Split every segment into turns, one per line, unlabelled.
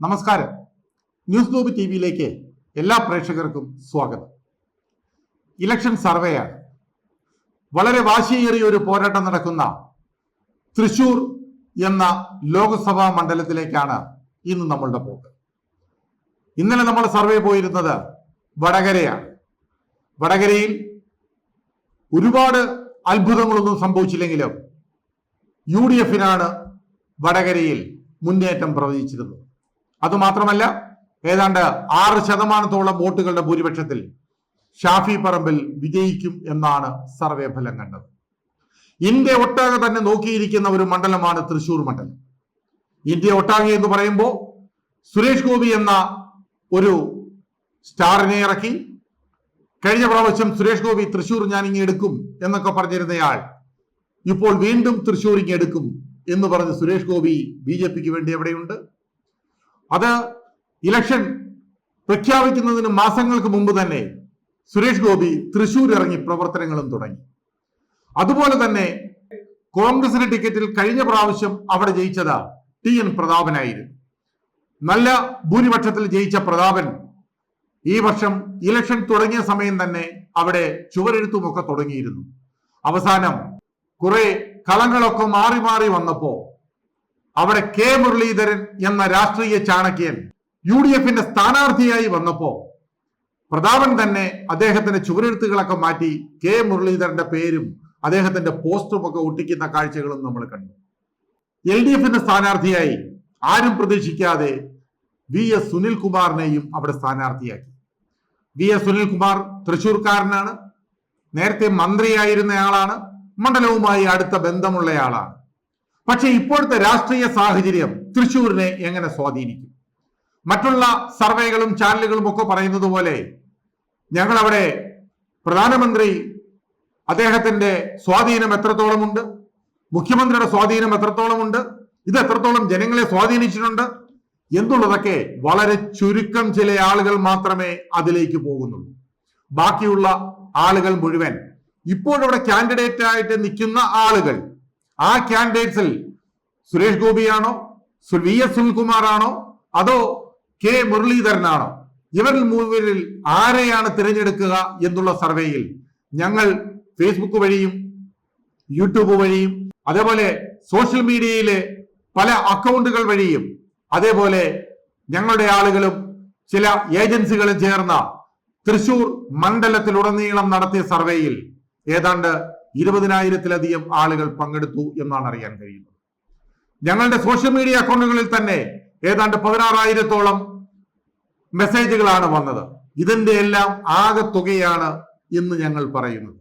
നമസ്കാരം. News globe T വിയിലേക്ക് എല്ലാ പ്രേക്ഷകർക്കും സ്വാഗതം. ഇലക്ഷൻ സർവേയാണ്. വളരെ വാശിയേറിയ ഒരു പോരാട്ടം നടക്കുന്ന തൃശൂർ എന്ന ലോക്സഭാ മണ്ഡലത്തിലേക്കാണ് ഇന്ന് നമ്മളുടെ പോക്ക് ഇന്നലെ നമ്മൾ സർവേ പോയിരുന്നത് വടകരയാണ്. വടകരയിൽ ഒരുപാട് അത്ഭുതങ്ങളൊന്നും സംഭവിച്ചില്ലെങ്കിലും യു ഡി എഫിനാണ് വടകരയിൽ മുന്നേറ്റം പ്രവചിച്ചിരുന്നത്. അതുമാത്രമല്ല ഏതാണ്ട് ആറ് ശതമാനത്തോളം വോട്ടുകളുടെ ഭൂരിപക്ഷത്തിൽ ഷാഫി പറമ്പിൽ വിജയിക്കും എന്നാണ് സർവേ ഫലം കണ്ടത്. ഇന്ത്യ ഒട്ടാകെ തന്നെ നോക്കിയിരിക്കുന്ന ഒരു മണ്ഡലമാണ് തൃശൂർ മണ്ഡലം. ഇന്ത്യ ഒട്ടാകെ എന്ന് പറയുമ്പോൾ സുരേഷ് ഗോപി എന്ന ഒരു സ്റ്റാറിനെ ഇറക്കി കഴിഞ്ഞ പ്രാവശ്യം സുരേഷ് ഗോപി തൃശൂർ ഞാൻ ഇങ്ങ് എടുക്കും എന്നൊക്കെ പറഞ്ഞിരുന്നയാൾ ഇപ്പോൾ വീണ്ടും തൃശൂർ ഇങ്ങ് എടുക്കും എന്ന് പറഞ്ഞ് സുരേഷ് ഗോപി ബി ജെ പിക്ക് വേണ്ടി എവിടെയുണ്ട്? അത് ഇലക്ഷൻ പ്രഖ്യാപിക്കുന്നതിന് മാസങ്ങൾക്ക് മുമ്പ് തന്നെ സുരേഷ് ഗോപി തൃശൂർ ഇറങ്ങി പ്രവർത്തനങ്ങളും തുടങ്ങി. അതുപോലെ തന്നെ കോൺഗ്രസിന്റെ ടിക്കറ്റിൽ കഴിഞ്ഞ പ്രാവശ്യം അവിടെ ജയിച്ചത് ടി എൻ പ്രതാപനായിരുന്നു. നല്ല ഭൂരിപക്ഷത്തിൽ ജയിച്ച പ്രതാപൻ ഈ വർഷം ഇലക്ഷൻ തുടങ്ങിയ സമയം തന്നെ അവിടെ ചുവരെഴുത്തുമൊക്കെ തുടങ്ങിയിരുന്നു. അവസാനം കുറെ കളങ്ങളൊക്കെ മാറി മാറി വന്നപ്പോ അവിടെ കെ മുരളീധരൻ എന്ന രാഷ്ട്രീയ ചാണക്യൻ യു ഡി എഫിന്റെ സ്ഥാനാർത്ഥിയായി വന്നപ്പോ പ്രതാപൻ തന്നെ അദ്ദേഹത്തിന്റെ ചുവരെഴുത്തുകളൊക്കെ മാറ്റി കെ മുരളീധരന്റെ പേരും അദ്ദേഹത്തിന്റെ പോസ്റ്ററും ഒക്കെ ഒട്ടിക്കുന്ന കാഴ്ചകളും നമ്മൾ കണ്ടു. എൽ ഡി എഫിന്റെ സ്ഥാനാർത്ഥിയായി ആരും പ്രതീക്ഷിക്കാതെ വി എസ് സുനിൽകുമാറിനെയും അവിടെ സ്ഥാനാർത്ഥിയാക്കി. വി എസ് സുനിൽകുമാർ തൃശൂർക്കാരനാണ് നേരത്തെ മന്ത്രിയായിരുന്നയാളാണ് മണ്ഡലവുമായി അടുത്ത ബന്ധമുള്ളയാളാണ്. പക്ഷെ ഇപ്പോഴത്തെ രാഷ്ട്രീയ സാഹചര്യം തൃശ്ശൂരിനെ എങ്ങനെ സ്വാധീനിക്കും? മറ്റുള്ള സർവേകളും ചാനലുകളും ഒക്കെ പറയുന്നത് പോലെ ഞങ്ങൾ അവിടെ പ്രധാനമന്ത്രി അദ്ദേഹത്തിന്റെ സ്വാധീനം എത്രത്തോളമുണ്ട് മുഖ്യമന്ത്രിയുടെ സ്വാധീനം എത്രത്തോളമുണ്ട് ഇത് എത്രത്തോളം ജനങ്ങളെ സ്വാധീനിച്ചിട്ടുണ്ട്? എന്നുള്ളതൊക്കെ വളരെ ചുരുക്കം ചില ആളുകൾ മാത്രമേ അതിലേക്ക് പോകുന്നുള്ളൂ. ബാക്കിയുള്ള ആളുകൾ മുഴുവൻ. ഇപ്പോഴവിടെ കാൻഡിഡേറ്റ് ആയിട്ട് നിൽക്കുന്ന ആളുകൾ ആ കാൻഡിഡേറ്റ്സിൽ സുരേഷ് ഗോപിയാണോ? വി എസ് സുനിൽകുമാറാണോ? അതോ കെ മുരളീധരനാണോ? ഇവരിൽ മൂവരിൽ ആരെയാണ് തിരഞ്ഞെടുക്കുക എന്നുള്ള സർവേയിൽ ഞങ്ങൾ ഫേസ്ബുക്ക് വഴിയും യൂട്യൂബ് വഴിയും അതേപോലെ സോഷ്യൽ മീഡിയയിലെ പല അക്കൗണ്ടുകൾ വഴിയും അതേപോലെ ഞങ്ങളുടെ ആളുകളും ചില ഏജൻസികളും ചേർന്ന തൃശൂർ മണ്ഡലത്തിലുടനീളം നടത്തിയ സർവേയിൽ ഏതാണ്ട് ഇരുപതിനായിരത്തിലധികം ആളുകൾ പങ്കെടുത്തു എന്നാണ് അറിയാൻ കഴിയുന്നത്. ഞങ്ങളുടെ സോഷ്യൽ മീഡിയ അക്കൗണ്ടുകളിൽ തന്നെ ഏതാണ്ട് പതിനാറായിരത്തോളം മെസ്സേജുകളാണ് വന്നത്. ഇതിന്റെ എല്ലാം ആകെ തുകയാണ് എന്ന് ഞങ്ങൾ പറയുന്നത്.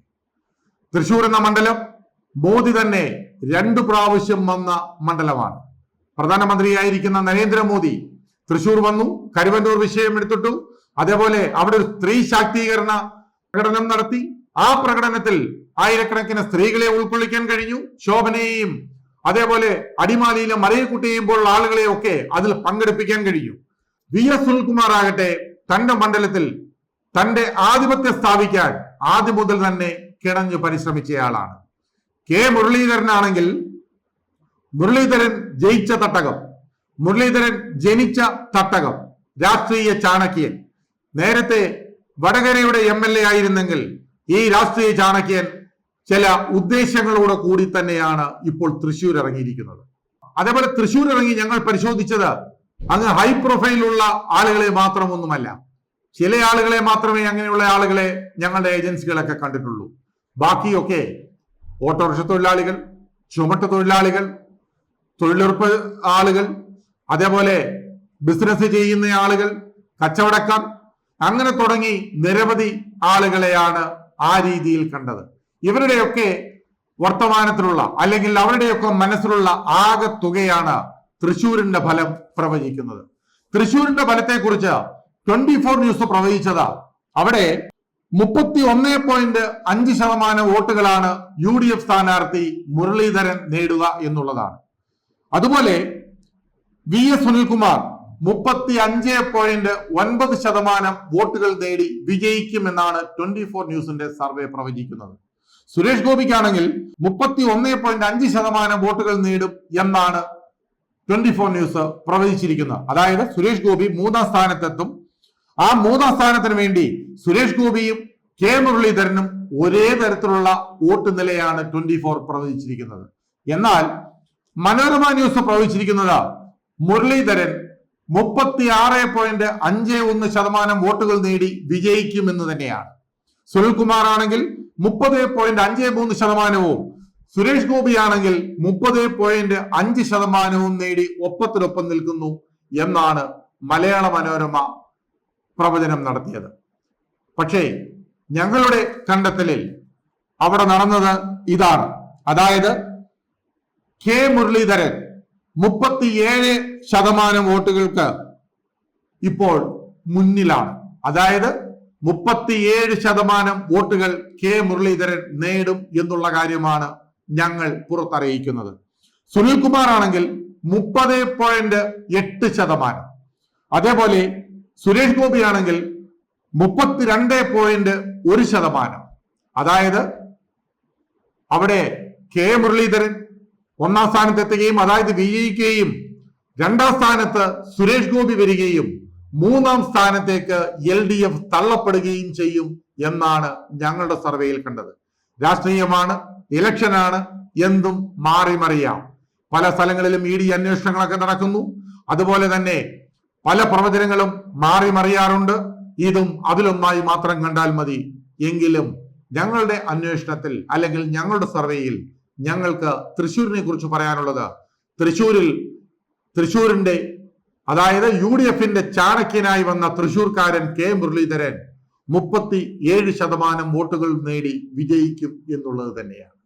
തൃശൂർ എന്ന മണ്ഡലം മോദി തന്നെ രണ്ടു പ്രാവശ്യം വന്ന മണ്ഡലമാണ്. പ്രധാനമന്ത്രിയായിരിക്കുന്ന നരേന്ദ്രമോദി തൃശൂർ വന്നു കരുവന്നൂർ വിഷയം എടുത്തിട്ടു. അതേപോലെ അവിടെ ഒരു സ്ത്രീ ശാക്തീകരണ പ്രകടനം നടത്തി. ആ പ്രകടനത്തിൽ ആയിരക്കണക്കിന് സ്ത്രീകളെ ഉൾക്കൊള്ളിക്കാൻ കഴിഞ്ഞു. ശോഭനയെയും അതേപോലെ അടിമാലിയിലെ മറിയക്കുട്ടിയെയും പോലുള്ള ആളുകളെ ഒക്കെ അതിൽ പങ്കെടുപ്പിക്കാൻ കഴിഞ്ഞു. വി എസ് സുനിൽകുമാർ ആകട്ടെ തന്റെ മണ്ഡലത്തിൽ തന്റെ ആധിപത്യം സ്ഥാപിക്കാൻ ആദ്യം മുതൽ തന്നെ കിണഞ്ഞു പരിശ്രമിച്ചയാളാണ്. കെ മുരളീധരൻ ആണെങ്കിൽ മുരളീധരൻ ജയിച്ച തട്ടകം മുരളീധരൻ ജനിച്ച തട്ടകം രാഷ്ട്രീയ ചാണക്യൻ. നേരത്തെ വടകരയുടെ എം എൽ എ ആയിരുന്നെങ്കിൽ ഈ രാഷ്ട്രീയ ചാണക്യൻ ചില ഉദ്ദേശങ്ങളോടെ കൂടി തന്നെയാണ് ഇപ്പോൾ തൃശൂർ ഇറങ്ങിയിരിക്കുന്നത് അതേപോലെ തൃശൂർ ഇറങ്ങി ഞങ്ങൾ പരിശോധിച്ചത് അങ്ങ് ഹൈ പ്രൊഫൈലുള്ള ആളുകളെ മാത്രമൊന്നുമല്ല. ചില ആളുകളെ മാത്രമേ അങ്ങനെയുള്ള ആളുകളെ ഞങ്ങളുടെ ഏജൻസികളൊക്കെ കണ്ടിട്ടുള്ളൂ. ബാക്കിയൊക്കെ ഓട്ടോറിക്ഷ തൊഴിലാളികൾ ചുമട്ട് തൊഴിലാളികൾ തൊഴിലുറപ്പ് ആളുകൾ അതേപോലെ ബിസിനസ് ചെയ്യുന്ന ആളുകൾ കച്ചവടക്കാർ അങ്ങനെ തുടങ്ങി നിരവധി ആളുകളെയാണ് ആ രീതിയിൽ കണ്ടത്. ഇവരുടെയൊക്കെ വർത്തമാനത്തിലുള്ള അല്ലെങ്കിൽ അവരുടെയൊക്കെ മനസ്സിലുള്ള ആകെ തുകയാണ് തൃശൂരിന്റെ ഫലം പ്രവചിക്കുന്നത്. തൃശൂരിന്റെ ഫലത്തെക്കുറിച്ച് ട്വന്റി ഫോർ ന്യൂസ് പ്രവചിച്ചത്. അവിടെ മുപ്പത്തി ഒന്നേ പോയിന്റ് അഞ്ച് ശതമാനം വോട്ടുകളാണ് യു ഡി എഫ് സ്ഥാനാർത്ഥി മുരളീധരൻ നേടുക എന്നുള്ളതാണ്. അതുപോലെ വി എസ് സുനിൽകുമാർ മുപ്പത്തി അഞ്ച് പോയിന്റ് ഒൻപത് ശതമാനം വോട്ടുകൾ നേടി വിജയിക്കുമെന്നാണ് ട്വന്റി ഫോർ ന്യൂസിന്റെ സർവേ പ്രവചിക്കുന്നത്. സുരേഷ് ഗോപിക്കാണെങ്കിൽ മുപ്പത്തി ഒന്ന് പോയിന്റ് അഞ്ച് ശതമാനം വോട്ടുകൾ നേടും എന്നാണ് ട്വന്റി ഫോർ ന്യൂസ് പ്രവചിച്ചിരിക്കുന്നത്. അതായത് സുരേഷ് ഗോപി മൂന്നാം സ്ഥാനത്തെത്തും. ആ മൂന്നാം സ്ഥാനത്തിന് വേണ്ടി സുരേഷ് ഗോപിയും കെ മുരളീധരനും ഒരേ തരത്തിലുള്ള വോട്ട് നിലയാണ് ട്വന്റി ഫോർ പ്രവചിച്ചിരിക്കുന്നത്. എന്നാൽ മനോരമ ന്യൂസ് പ്രവചിച്ചിരിക്കുന്നത് മുരളീധരൻ മുപ്പത്തി ആറ് പോയിന്റ് അഞ്ച് ഒന്ന് ശതമാനം വോട്ടുകൾ നേടി വിജയിക്കുമെന്ന് തന്നെയാണ്. സുനിൽകുമാർ ആണെങ്കിൽ മുപ്പത് പോയിന്റ് അഞ്ച് മൂന്ന് ശതമാനവും സുരേഷ് ഗോപി ആണെങ്കിൽ മുപ്പത് പോയിന്റ് അഞ്ച് ശതമാനവും നേടി ഒപ്പത്തിനൊപ്പം നിൽക്കുന്നു എന്നാണ് മലയാള മനോരമ പ്രവചനം നടത്തിയത്. പക്ഷേ ഞങ്ങളുടെ കണ്ടെത്തലിൽ അവിടെ നടന്നത് ഇതാണ്. അതായത് കെ മുരളീധരൻ മുപ്പത്തിയേഴ് ശതമാനം വോട്ടുകൾക്ക് ഇപ്പോൾ മുന്നിലാണ്. അതായത് മുപ്പത്തിയേഴ് ശതമാനം വോട്ടുകൾ കെ മുരളീധരൻ നേടും എന്നുള്ള കാര്യമാണ് ഞങ്ങൾ പുറത്തറിയിക്കുന്നത്. സുനിൽകുമാർ ആണെങ്കിൽ മുപ്പത് പോയിന്റ് എട്ട് ശതമാനം. അതേപോലെ സുരേഷ് ഗോപി ആണെങ്കിൽ മുപ്പത്തിരണ്ട് പോയിന്റ് ഒരു ശതമാനം. അതായത് അവിടെ കെ മുരളീധരൻ ഒന്നാം സ്ഥാനത്തെത്തുകയും അതായത് വിജയിക്കുകയും രണ്ടാം സ്ഥാനത്ത് സുരേഷ് ഗോപി വരികയും മൂന്നാം സ്ഥാനത്തേക്ക് എൽ ഡി എഫ് തള്ളപ്പെടുകയും ചെയ്യും എന്നാണ് ഞങ്ങളുടെ സർവേയിൽ കണ്ടത്. രാഷ്ട്രീയമാണ് ഇലക്ഷനാണ് എന്തും മാറി മറിയാം. പല സ്ഥലങ്ങളിലും ഇ ഡി അന്വേഷണങ്ങളൊക്കെ നടക്കുന്നു. അതുപോലെ തന്നെ പല പ്രവചനങ്ങളും മാറി മറിയാറുണ്ട്. ഇതും അതിലൊന്നായി മാത്രം കണ്ടാൽ മതി. എങ്കിലും ഞങ്ങളുടെ അന്വേഷണത്തിൽ അല്ലെങ്കിൽ ഞങ്ങളുടെ സർവേയിൽ ഞങ്ങൾക്ക് തൃശ്ശൂരിനെ കുറിച്ച് പറയാനുള്ളത് തൃശ്ശൂരിൽ തൃശ്ശൂരിന്റെ അതായത് യു ഡി എഫിന്റെ ചാണക്യനായി വന്ന തൃശൂർക്കാരൻ കെ മുരളീധരൻ മുപ്പത്തി ഏഴ് ശതമാനം വോട്ടുകൾ നേടി വിജയിക്കും എന്നുള്ളത് തന്നെയാണ്.